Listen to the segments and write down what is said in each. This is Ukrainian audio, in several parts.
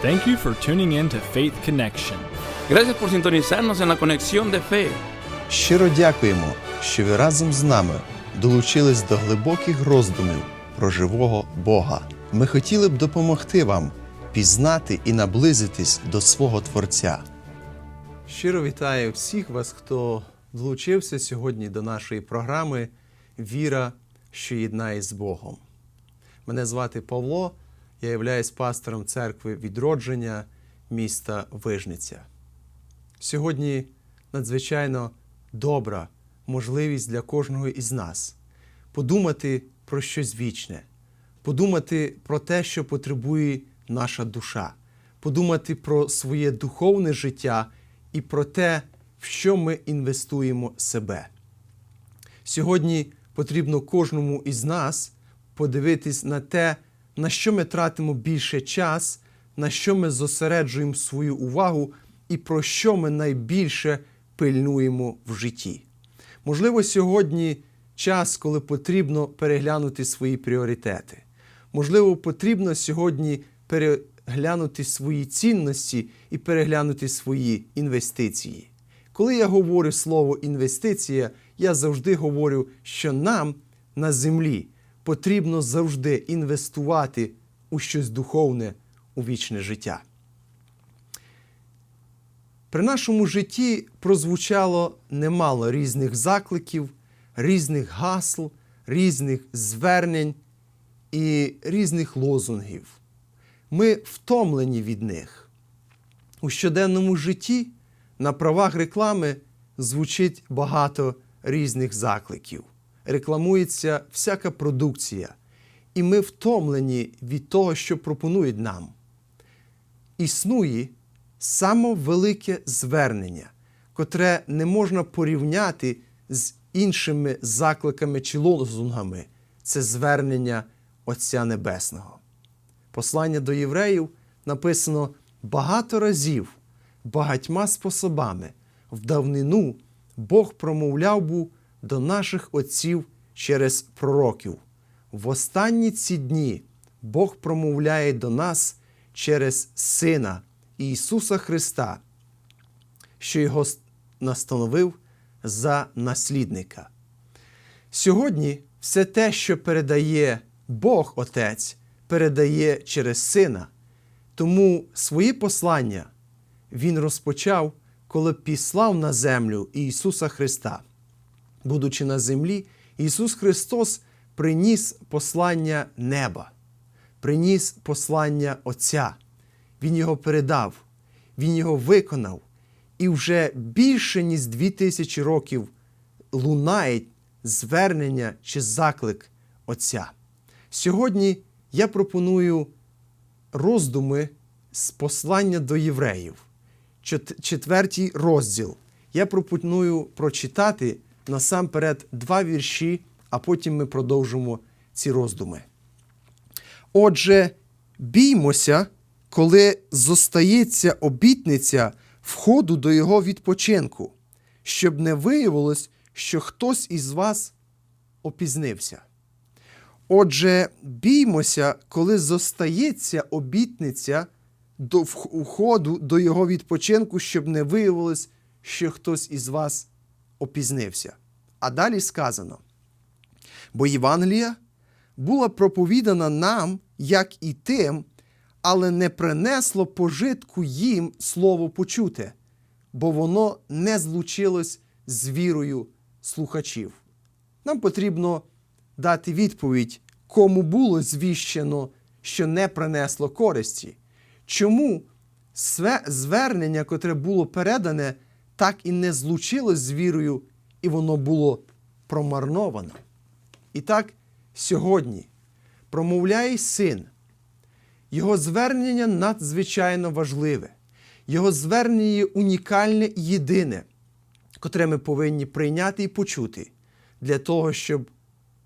Thank you for tuning in to Faith Connection. Gracias por sintonizarnos en la conexión de fe. Щиро дякуємо, що ви разом з нами долучились до глибоких роздумів про живого Бога. Ми хотіли б допомогти вам пізнати і наблизитись до свого Творця. Щиро вітаю всіх вас, хто долучився сьогодні до нашої програми Віра, що єднає з Богом. Мене звати Павло, я являюсь пастором церкви відродження міста Вижниця. Сьогодні надзвичайно добра можливість для кожного із нас подумати про щось вічне, подумати про те, що потребує наша душа, подумати про своє духовне життя і про те, в що ми інвестуємо себе. Сьогодні потрібно кожному із нас подивитись на те, на що ми тратимо більше час, на що ми зосереджуємо свою увагу і про що ми найбільше пильнуємо в житті. Можливо, сьогодні час, коли потрібно переглянути свої пріоритети. Можливо, потрібно сьогодні переглянути свої цінності і переглянути свої інвестиції. Коли я говорю слово інвестиція, я завжди говорю, що нам на землі потрібно завжди інвестувати у щось духовне, у вічне життя. При нашому житті прозвучало немало різних закликів, різних гасл, різних звернень і різних лозунгів. Ми втомлені від них. У щоденному житті на правах реклами звучить багато різних закликів. Рекламується всяка продукція, і ми втомлені від того, що пропонують нам. Існує самовелике звернення, котре не можна порівняти з іншими закликами чи лозунгами це звернення Отця Небесного. Послання до євреїв написано багато разів, багатьма способами. В давнину Бог промовляв був до наших отців через пророків. В останні ці дні Бог промовляє до нас через Сина Ісуса Христа, що Його настановив за наслідника. Сьогодні все те, що передає Бог Отець, передає через Сина. Тому свої послання Він розпочав, коли післав на землю Ісуса Христа. Будучи на землі, Ісус Христос приніс послання неба, приніс послання Отця. Він його передав, Він його виконав, і вже більше ніж дві тисячі років лунає звернення чи заклик Отця. Сьогодні я пропоную роздуми з послання до євреїв, четвертій розділ. Я пропоную прочитати насамперед два вірші, а потім ми продовжимо ці роздуми. Отже, біймося, коли зостається обітниця входу до його відпочинку, щоб не виявилось, що хтось із вас опізнився. Отже, біймося, коли зостається обітниця до входу до його відпочинку, щоб не виявилось, що хтось із вас опізнився. А далі сказано: бо Євангелія була проповідана нам, як і тим, але не принесло пожитку їм слово почуте, бо воно не злучилось з вірою слухачів. Нам потрібно дати відповідь, кому було звіщено, що не принесло користі. Чому звернення, котре було передане, так і не злучилось з вірою, і воно було промарновано. І так, сьогодні промовляє син. Його звернення надзвичайно важливе, його звернення є унікальне і єдине, котре ми повинні прийняти і почути для того, щоб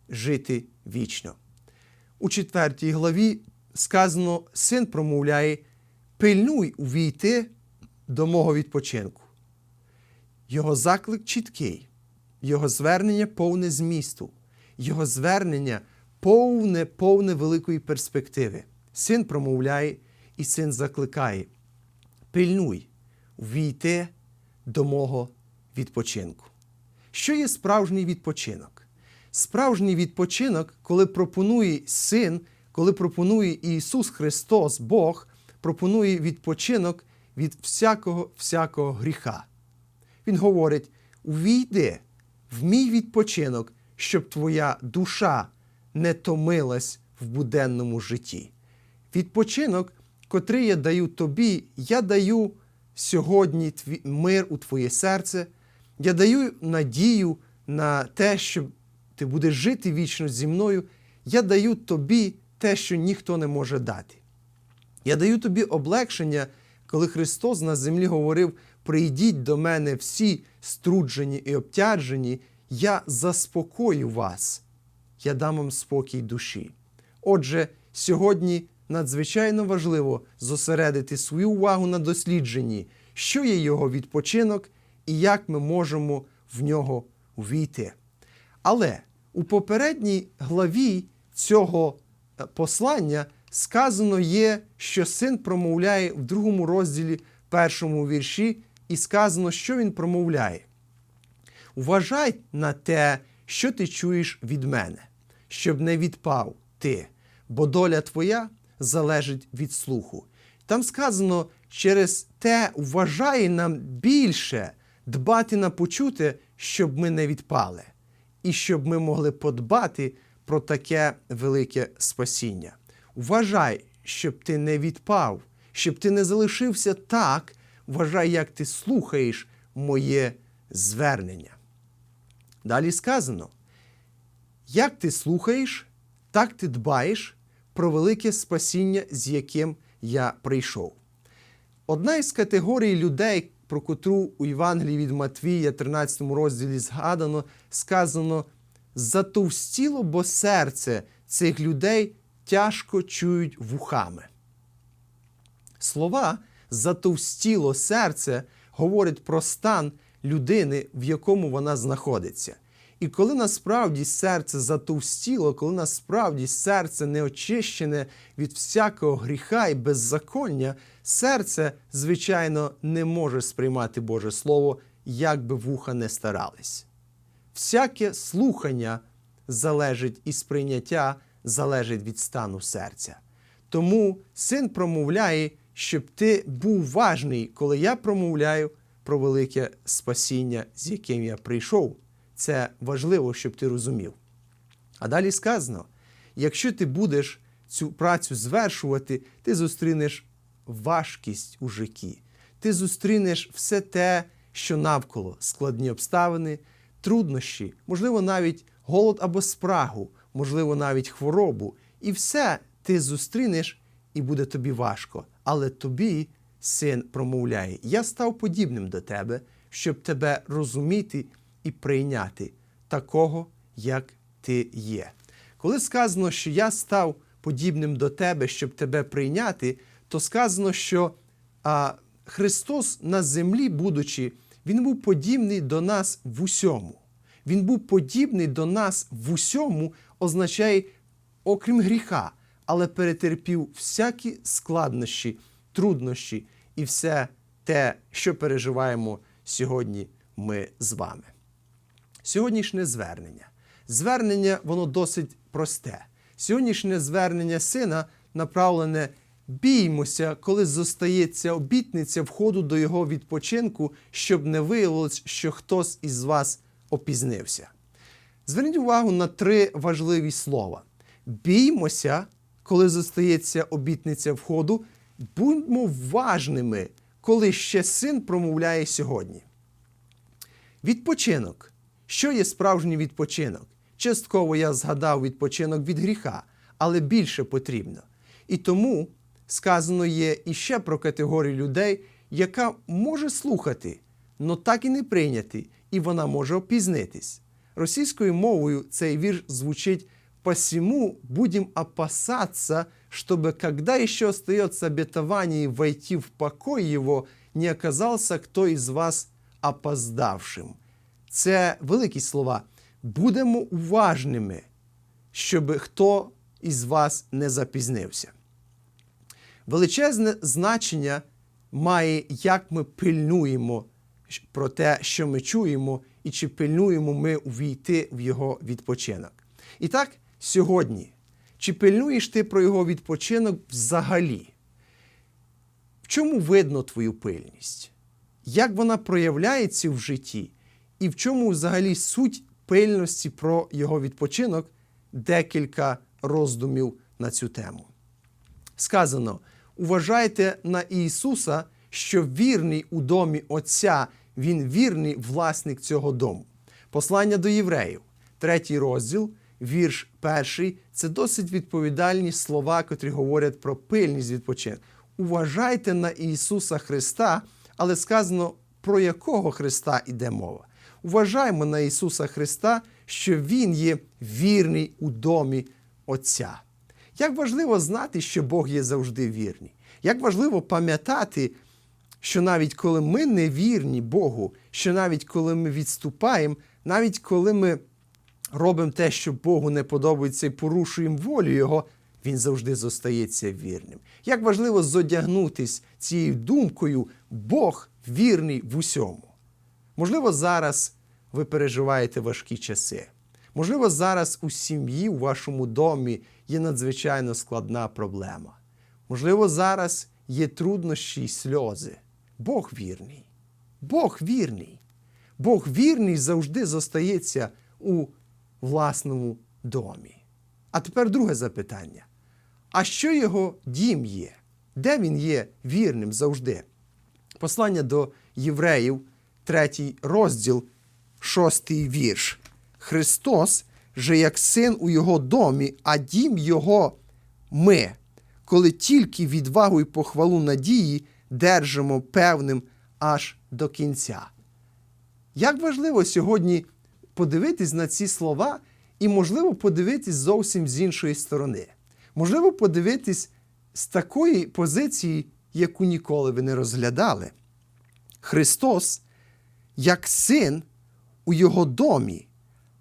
жити вічно. У четвертій главі сказано, син промовляє: пильнуй увійти до мого відпочинку. Його заклик чіткий, його звернення повне змісту, його звернення повне, повне великої перспективи. Син промовляє, І син закликає: пильнуй, війти до мого відпочинку. Що є справжній відпочинок? Справжній відпочинок, коли пропонує син, коли пропонує Ісус Христос, Бог, пропонує відпочинок від всякого всякого гріха. Він говорить: увійди в мій відпочинок, щоб твоя душа не томилась в буденному житті. Відпочинок, котрий я даю тобі, я даю сьогодні тві- мир у твоє серце, я даю надію на те, що ти будеш жити вічно зі мною. Я даю тобі те, що ніхто не може дати. Я даю тобі облегшення, коли Христос на землі говорив: прийдіть до мене всі струджені і обтяжені, я заспокою вас, я дам вам спокій душі. Отже, сьогодні надзвичайно важливо зосередити свою увагу на дослідженні, що є його відпочинок і як ми можемо в нього увійти. Але у попередній главі цього е, послання сказано є, що син промовляє в другому розділі, першому вірші, і сказано, що він промовляє. Уважай на те, що ти чуєш від мене, щоб не відпав ти, бо доля твоя залежить від слуху. Там сказано, через те вважає нам більше дбати на почуте, щоб ми не відпали, і щоб ми могли подбати про таке велике спасіння. Вважай, щоб ти не відпав, щоб ти не залишився так, вважай, як ти слухаєш моє звернення. Далі сказано: як ти слухаєш, так ти дбаєш про велике спасіння, з яким я прийшов. Одна із категорій людей, про котру у Євангелії від Матвія, 13 розділі згадано, сказано: затовстіло, бо серце цих людей тяжко чують вухами. Слова затовстіло серце говорять про стан людини, в якому вона знаходиться. І коли насправді серце затовстіло, коли насправді серце не очищене від всякого гріха і беззаконня, серце, звичайно, не може сприймати Боже Слово, як би вуха не старались. Всяке слухання залежить і сприйняття залежить від стану серця. Тому син промовляє, щоб ти був важний, коли я промовляю про велике спасіння, з яким я прийшов. Це важливо, щоб ти розумів. А далі сказано: якщо ти будеш цю працю звершувати, ти зустрінеш важкість у житті, ти зустрінеш все те, що навколо складні обставини, труднощі, можливо, навіть голод або спрагу, можливо, навіть хворобу. І все ти зустрінеш, і буде тобі важко. Але тобі син промовляє: Я став подібним до тебе, щоб тебе розуміти і прийняти такого, як ти є. Коли сказано, що я став подібним до тебе, щоб тебе прийняти, то сказано, що а, Христос на землі, будучи, Він був подібний до нас в усьому. Він був подібний до нас в усьому, означає, окрім гріха, але перетерпів всякі складнощі, труднощі і все те, що переживаємо сьогодні ми з вами. Сьогоднішнє звернення. Звернення воно досить просте. Сьогоднішнє звернення сина направлене біймося, коли зостається обітниця входу до його відпочинку, щоб не виявилось, що хтось із вас опізнився. Зверніть увагу на три важливі слова: біймося, коли зостається обітниця входу, будьмо важними, коли ще син промовляє сьогодні. Відпочинок. Що є справжній відпочинок? Частково я згадав відпочинок від гріха, але більше потрібно. І тому сказано є іще про категорію людей, яка може слухати, но так і не прийняти, і вона може опізнитись. Російською мовою цей вірш звучить «Посему будем опасаться, чтобы, когда еще остается обетование войти в покой его, не оказался кто из вас опоздавшим». Це великі слова. Будемо уважними, щоб хто із вас не запізнився. величезне значення має, як ми пильнуємо про те, що ми чуємо, і чи пильнуємо ми увійти в його відпочинок. І так, сьогодні, чи пильнуєш ти про його відпочинок взагалі? В чому видно твою пильність? Як вона проявляється в житті? І в чому взагалі суть пильності про його відпочинок? Декілька роздумів на цю тему. Сказано: уважайте на Ісуса, що вірний у домі Отця, Він вірний власник цього дому. Послання до євреїв, третій розділ, вірш перший це досить відповідальні слова, котрі говорять про пильність відпочинку. Уважайте на Ісуса Христа, але сказано, про якого Христа йде мова. Уважаємо на Ісуса Христа, що Він є вірний у домі Отця. Як важливо знати, що Бог є завжди вірний. Як важливо пам'ятати, що навіть коли ми не вірні Богу, що навіть коли ми відступаємо, навіть коли ми робимо те, що Богу не подобається і порушуємо волю Його, Він завжди зостається вірним. Як важливо зодягнутись цією думкою, Бог вірний в усьому. Можливо, зараз ви переживаєте важкі часи. Можливо, зараз у сім'ї, у вашому домі є надзвичайно складна проблема. Можливо, зараз є труднощі й сльози. Бог вірний. Бог вірний. Бог вірний завжди зостається у власному домі. А тепер друге запитання. А що його дім є? Де він є вірним завжди? Послання до євреїв, третій розділ, шостий вірш. Христос же як син у його домі, а дім його ми, коли тільки відвагу і похвалу надії держимо певним аж до кінця. Як важливо сьогодні подивитись на ці слова і, можливо, подивитись зовсім з іншої сторони. Можливо, подивитись з такої позиції, яку ніколи ви не розглядали. Христос як син у його домі,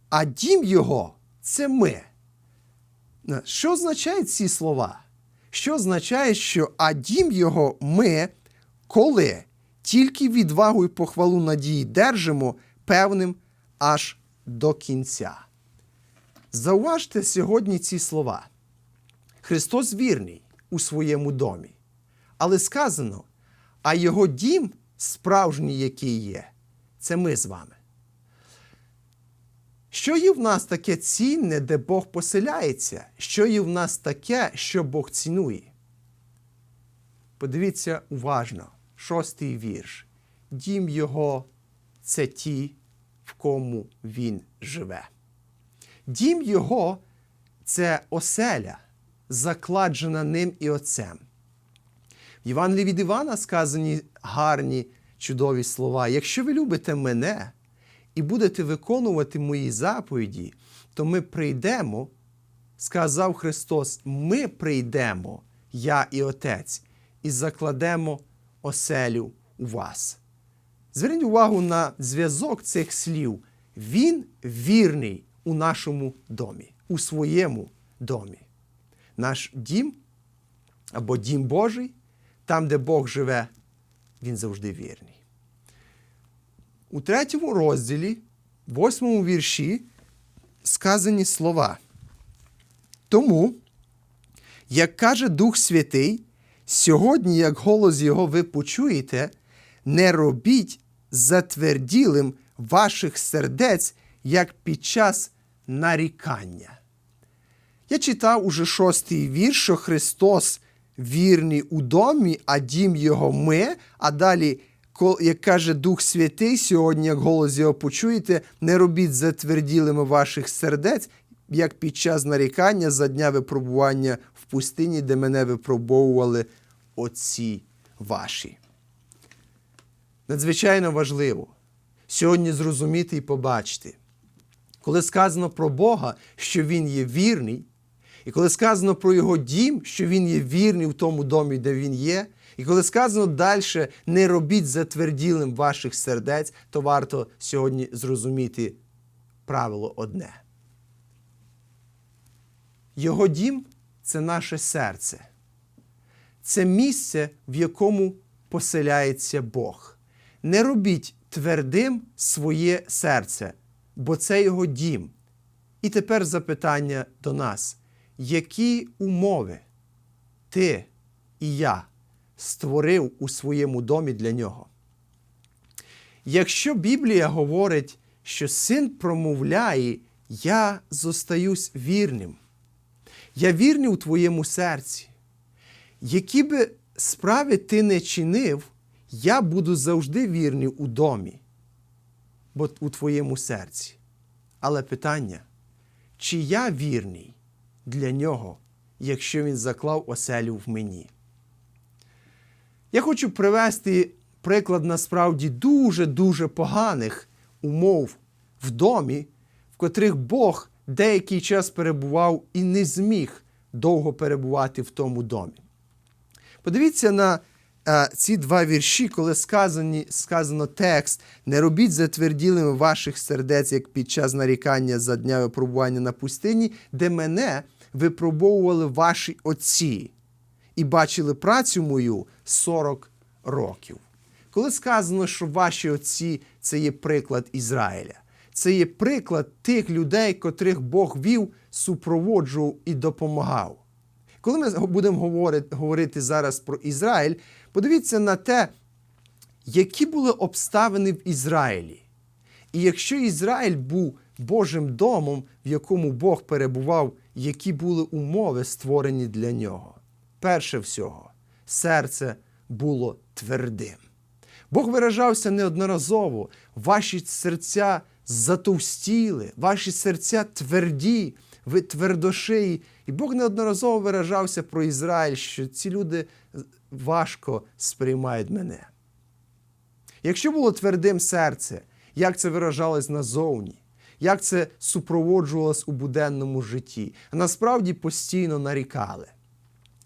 а дім його це ми. Що означають ці слова? Що означає, що а дім його ми, коли тільки відвагу і похвалу надії держимо певним аж до кінця. Зауважте сьогодні ці слова. Христос вірний у своєму домі. Але сказано, а його дім справжній, який є, це ми з вами. Що є в нас таке цінне, де Бог поселяється? Що є в нас таке, що Бог цінує? Подивіться уважно, шостий вірш. Дім його це ті, в кому він живе. Дім його це оселя, закладжена ним і отцем. В Євангелії від Івана сказані гарні, чудові слова. Якщо ви любите мене і будете виконувати мої заповіді, то ми прийдемо, сказав Христос, ми прийдемо, я і Отець, і закладемо оселю у вас. Зверніть увагу на зв'язок цих слів. Він вірний у нашому домі, у своєму домі. Наш дім або дім Божий, там, де Бог живе, він завжди вірний. У третьому розділі, восьмому вірші, сказані слова. Тому, як каже Дух Святий, сьогодні, як голос Його ви почуєте, не робіть затверділим ваших сердець, як під час нарікання. Я читав уже шостий вірш, що Христос вірний у домі, а дім його ми. А далі, як каже Дух Святий, сьогодні, як голос його почуєте, не робіть затверділими ваших сердець, як під час нарікання за дня випробування в пустині, де мене випробовували отці ваші. Надзвичайно важливо сьогодні зрозуміти і побачити, коли сказано про Бога, що Він є вірний, і коли сказано про його дім, що він є вірний в тому домі, де він є, і коли сказано далі не робіть затверділим ваших сердець, то варто сьогодні зрозуміти правило одне. Його дім це наше серце. це місце, в якому поселяється Бог. Не робіть твердим своє серце, бо це його дім. І тепер запитання до нас: які умови ти і я створив у своєму домі для нього? Якщо Біблія говорить, що син промовляє, я зостаюсь вірним, я вірний у твоєму серці. Які би справи ти не чинив, я буду завжди вірний у домі, бо у твоєму серці. Але питання, чи я вірний для нього, якщо він заклав оселю в мені? Я хочу привести приклад насправді дуже-дуже поганих умов в домі, в котрих Бог деякий час перебував і не зміг довго перебувати в тому домі. Подивіться на ці два вірші, коли сказані, сказано текст: не робіть затверділими ваших сердець, як під час нарікання за дня випробування на пустині, де мене випробовували ваші отці і бачили працю мою 40 років. Коли сказано, що ваші отці це є приклад Ізраїля, це є приклад тих людей, котрих Бог вів, супроводжував і допомагав. Коли ми будемо говорити зараз про Ізраїль, подивіться на те, які були обставини в Ізраїлі. І якщо Ізраїль був Божим домом, в якому Бог перебував, які були умови створені для нього. Перше всього, серце було твердим. Бог виражався неодноразово, ваші серця затовстіли, ваші серця тверді, ви твердошиї. І Бог неодноразово виражався про Ізраїль, що ці люди важко сприймають мене. Якщо було твердим серце, як це виражалось назовні, як це супроводжувалось у буденному житті, насправді постійно нарікали.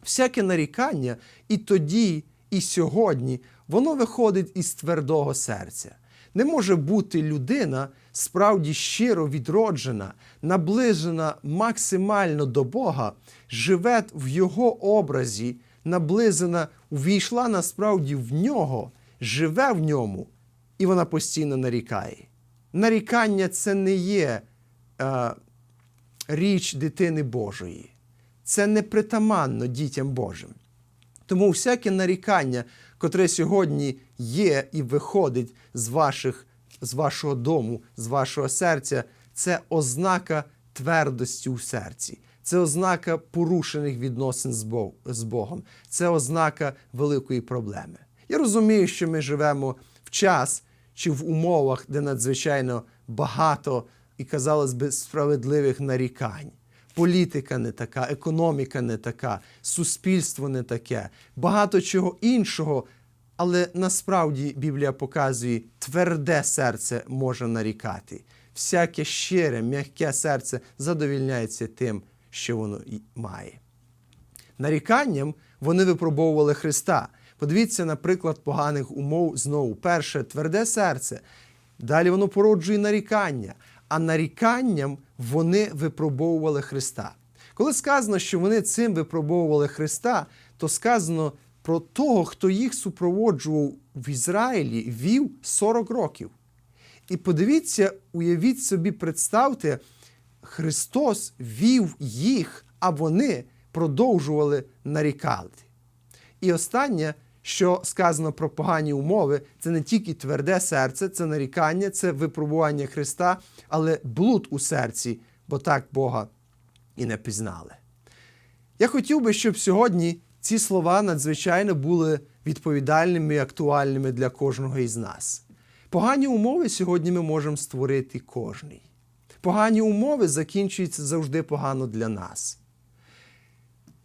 Всяке нарікання і тоді, і сьогодні, воно виходить із твердого серця. Не може бути людина справді щиро відроджена, наближена максимально до Бога, живе в Його образі, наблизена, увійшла насправді в нього, живе в ньому, і вона постійно нарікає. Нарікання це не є е, річ дитини Божої. Це не притаманно дітям Божим. Тому всяке нарікання, котре сьогодні є і виходить з, ваших, з вашого дому, з вашого серця, це ознака твердості у серці, це ознака порушених відносин з Богом, це ознака великої проблеми. Я розумію, що ми живемо в час чи в умовах, де надзвичайно багато і, казалось би, справедливих нарікань. Політика не така, економіка не така, суспільство не таке, багато чого іншого. Але насправді Біблія показує, тверде серце може нарікати. Всяке щире, м'яке серце задовільняється тим, що воно має. Наріканням вони випробовували Христа. Подивіться, наприклад, поганих умов знову. Перше тверде серце. Далі воно породжує нарікання. А наріканням вони випробовували Христа. Коли сказано, що вони цим випробовували Христа, то сказано про того, хто їх супроводжував в Ізраїлі, вів 40 років. І подивіться, уявіть собі, представте, Христос вів їх, а вони продовжували нарікати. І останнє, що сказано про погані умови, це не тільки тверде серце, це нарікання, це випробування Христа, але блуд у серці, бо так Бога і не пізнали. Я хотів би, щоб сьогодні ці слова надзвичайно були відповідальними і актуальними для кожного із нас. Погані умови сьогодні ми можемо створити кожний. Погані умови закінчуються завжди погано для нас.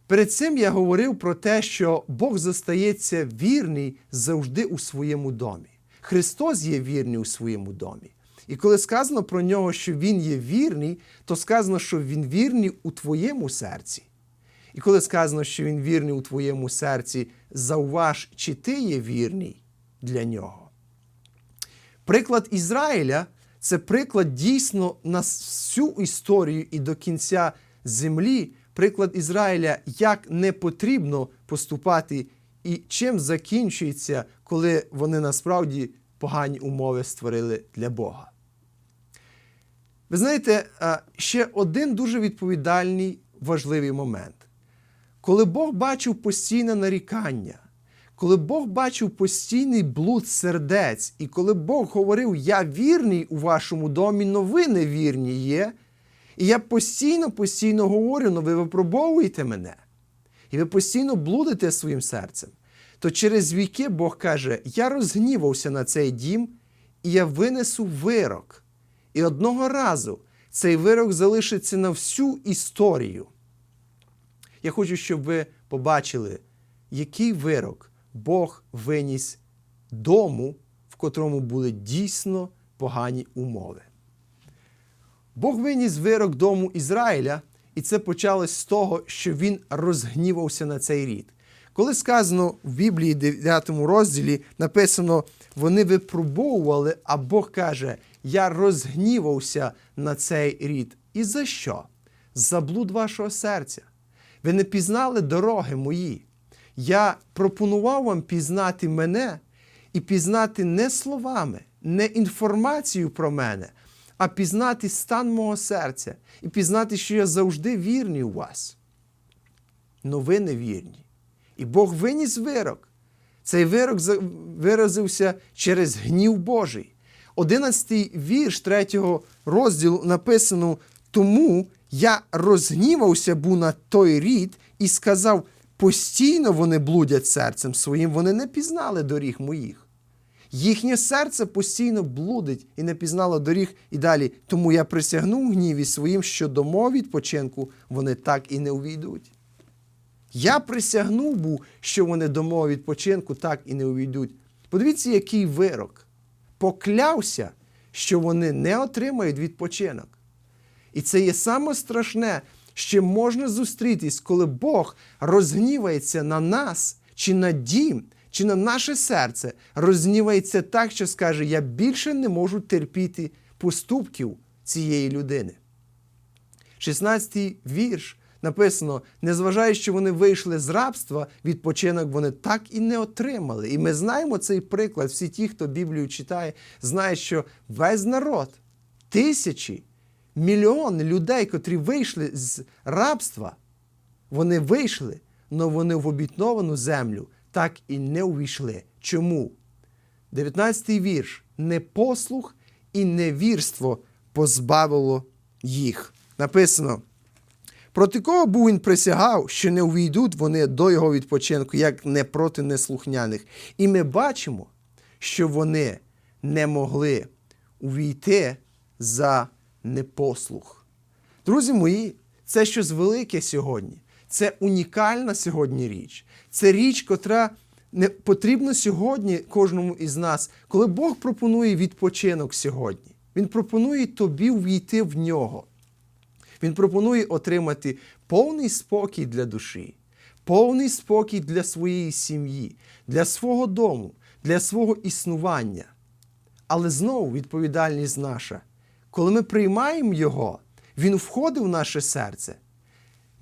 Перед цим я говорив про те, що Бог зостається вірний завжди у своєму домі. Христос є вірний у своєму домі. І коли сказано про нього, що Він є вірний, то сказано, що Він вірний у твоєму серці. І коли сказано, що Він вірний у твоєму серці, зауваж, чи ти є вірний для нього. Приклад Ізраїля це приклад дійсно на всю історію і до кінця землі приклад Ізраїля, як не потрібно поступати і чим закінчується, коли вони насправді погані умови створили для Бога. Ви знаєте, ще один дуже відповідальний важливий момент. Коли Бог бачив постійне нарікання, коли Бог бачив постійний блуд сердець, і коли Бог говорив, я вірний у вашому домі, но ви невірні є, і я постійно, постійно говорю, но ви випробовуєте мене, і ви постійно блудите своїм серцем, то через віки Бог каже: Я розгнівався на цей дім, і я винесу вирок. І одного разу цей вирок залишиться на всю історію. Я хочу, щоб ви побачили, який вирок Бог виніс дому, в котрому були дійсно погані умови. Бог виніс вирок дому Ізраїля, і це почалось з того, що він розгнівався на цей рід. Коли сказано в Біблії, 9 розділі, написано, вони випробовували, а Бог каже: Я розгнівався на цей рід. І за що? За блуд вашого серця. Ви не пізнали дороги мої. Я пропонував вам пізнати мене і пізнати не словами, не інформацією про мене, а пізнати стан мого серця і пізнати, що я завжди вірний у вас. Но ви не вірні. І Бог виніс вирок. Цей вирок виразився через гнів Божий. Одинадцятий вірш третього розділу написано: Тому я розгнівався був на той рід і сказав: постійно вони блудять серцем своїм, вони не пізнали доріг моїх. Їхнє серце постійно блудить і не пізнало доріг і далі. Тому я присягнув гніві своїм, що до відпочинку вони так і не увійдуть. Я присягнув був, що вони до мого відпочинку так і не увійдуть. Подивіться, який вирок. Поклявся, що вони не отримають відпочинок. І це є саме страшне, що можна зустрітись, коли Бог розгнівається на нас, чи на дім, чи на наше серце, розгнівається так, що скаже: Я більше не можу терпіти поступків цієї людини. 16-й вірш написано: незважаючи, що вони вийшли з рабства, відпочинок вони так і не отримали. І ми знаємо цей приклад. Всі ті, хто Біблію читає, знають, що весь народ, тисячі, мільйони людей, котрі вийшли з рабства, вони вийшли, але вони в обітновану землю так і не увійшли. Чому? 19-й вірш. Непослух і невірство позбавило їх. Написано. Проти кого був він присягав, що не увійдуть вони до його відпочинку, як не проти неслухняних. І ми бачимо, що вони не могли увійти за непослух. Друзі мої, це щось велике сьогодні. Це унікальна сьогодні річ. Це річ, котра не потрібна сьогодні кожному із нас, коли Бог пропонує відпочинок сьогодні. Він пропонує тобі увійти в нього. Він пропонує отримати повний спокій для душі, повний спокій для своєї сім'ї, для свого дому, для свого існування. Але знову відповідальність наша. Коли ми приймаємо Його, Він входить в наше серце.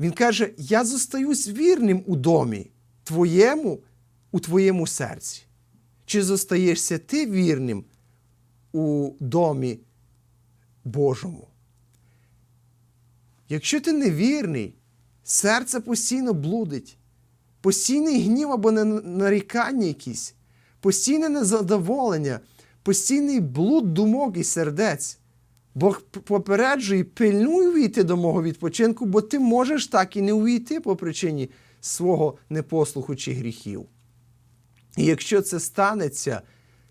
Він каже: Я зостаюсь вірним у домі твоєму, у твоєму серці. Чи зостаєшся ти вірним у домі Божому? Якщо ти невірний, серце постійно блудить, постійний гнів або нарікання якісь, постійне незадоволення, постійний блуд думок і сердець. Бог попереджує, пильнуй увійти до мого відпочинку, бо ти можеш так і не увійти по причині свого непослуху чи гріхів. І якщо це станеться,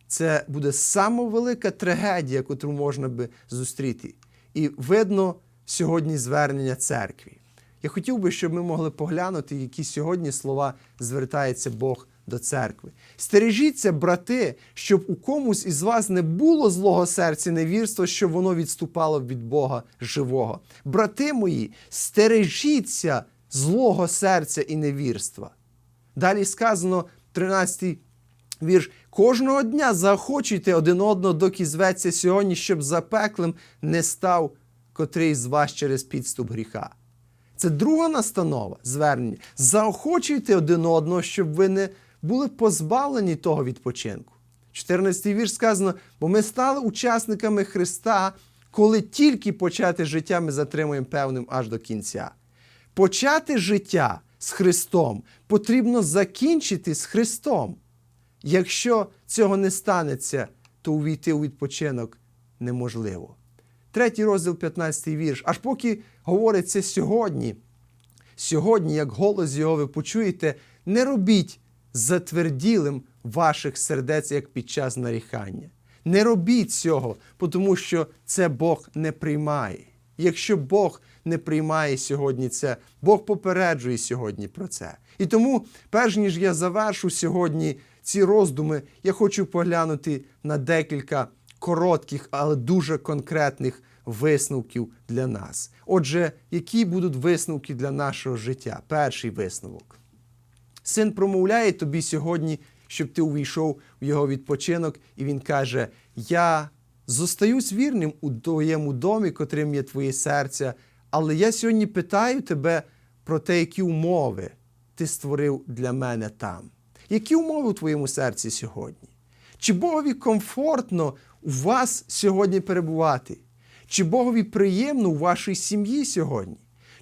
це буде сама велика трагедія, яку можна би зустріти. І видно сьогодні звернення церкві. Я хотів би, щоб ми могли поглянути, які сьогодні слова звертається Бог до церкви. Стережіться, брати, щоб у комусь із вас не було злого серця, невірства, щоб воно відступало від Бога живого. Брати мої, стережіться злого серця і невірства. Далі сказано, 13 вірш. Кожного дня заохочуйте один одного, доки зветься сьогодні, щоб запеклим не став котрий з вас через підступ гріха. Це друга настанова звернення. Заохочуйте один одного, щоб ви не були позбавлені того відпочинку. 14 вірш сказано, бо ми стали учасниками Христа, коли тільки почати життя ми затримуємо певним аж до кінця. Почати життя з Христом потрібно закінчити з Христом. Якщо цього не станеться, то увійти у відпочинок неможливо. Третій розділ, 15 вірш. Аж поки говориться сьогодні, сьогодні, як голос його ви почуєте, не робіть затверділим ваших сердець, як під час нарікання. Не робіть цього, тому що це Бог не приймає. Якщо Бог не приймає сьогодні це, Бог попереджує сьогодні про це. І тому, перш ніж я завершу сьогодні ці роздуми, я хочу поглянути на декілька коротких, але дуже конкретних висновків для нас. Отже, які будуть висновки для нашого життя? Перший висновок. Син промовляє тобі сьогодні, щоб ти увійшов в його відпочинок, і він каже: Я зостаюсь вірним у твоєму домі, котрим є твоє серце, але я сьогодні питаю тебе про те, які умови ти створив для мене там. Які умови у твоєму серці сьогодні? Чи Богові комфортно у вас сьогодні перебувати? Чи Богові приємно у вашій сім'ї сьогодні?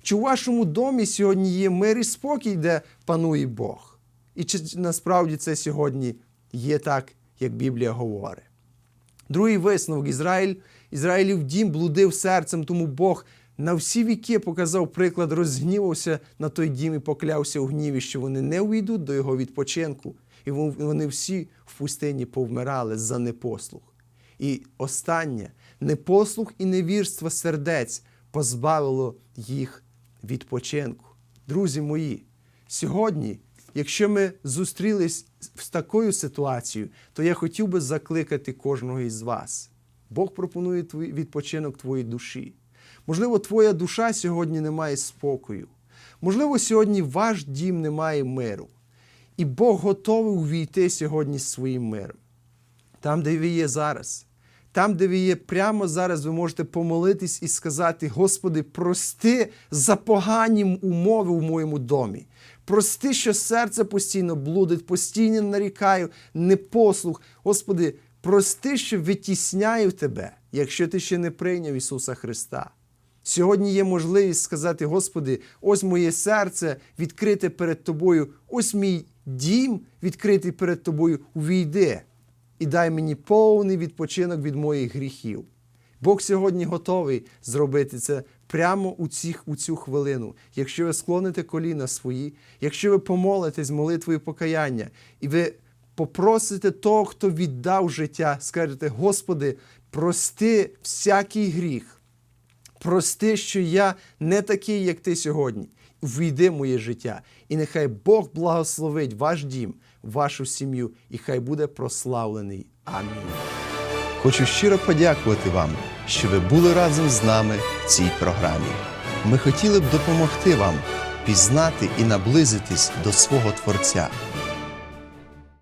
Чи у вашому домі сьогодні є мир і спокій, де панує Бог? І чи насправді це сьогодні є так, як Біблія говорить? Другий висновок Ізраїль, Ізраїлів дім блудив серцем, тому Бог на всі віки показав приклад, розгнівався на той дім і поклявся у гніві, що вони не увійдуть до його відпочинку, і вони всі в пустині повмирали за непослух. І останнє непослух і невірство сердець позбавило їх відпочинку. Друзі мої, сьогодні, якщо ми зустрілись з такою ситуацією, то я хотів би закликати кожного із вас. Бог пропонує відпочинок твоїй душі. Можливо, твоя душа сьогодні не має спокою. Можливо, сьогодні ваш дім не має миру. І Бог готовий увійти сьогодні з своїм миром. Там, де ви є зараз, там, де ви є прямо зараз, ви можете помолитись і сказати: Господи, прости за погані умови у моєму домі. Прости, що серце постійно блудить, постійно нарікаю, непослух. Господи, прости, що витісняю тебе, якщо ти ще не прийняв Ісуса Христа. Сьогодні є можливість сказати: Господи, ось моє серце відкрите перед Тобою, ось мій дім відкритий перед Тобою, увійди і дай мені повний відпочинок від моїх гріхів. Бог сьогодні готовий зробити це прямо у, цих, у цю хвилину. Якщо ви склоните коліна свої, якщо ви помолитесь молитвою покаяння, і ви попросите того, хто віддав життя, скажете, Господи, прости всякий гріх. Прости, що я не такий, як ти сьогодні. Війди в моє життя. І нехай Бог благословить ваш дім, вашу сім'ю, і хай буде прославлений. Амінь. Хочу щиро подякувати вам, що ви були разом з нами в цій програмі. Ми хотіли б допомогти вам пізнати і наблизитись до свого Творця.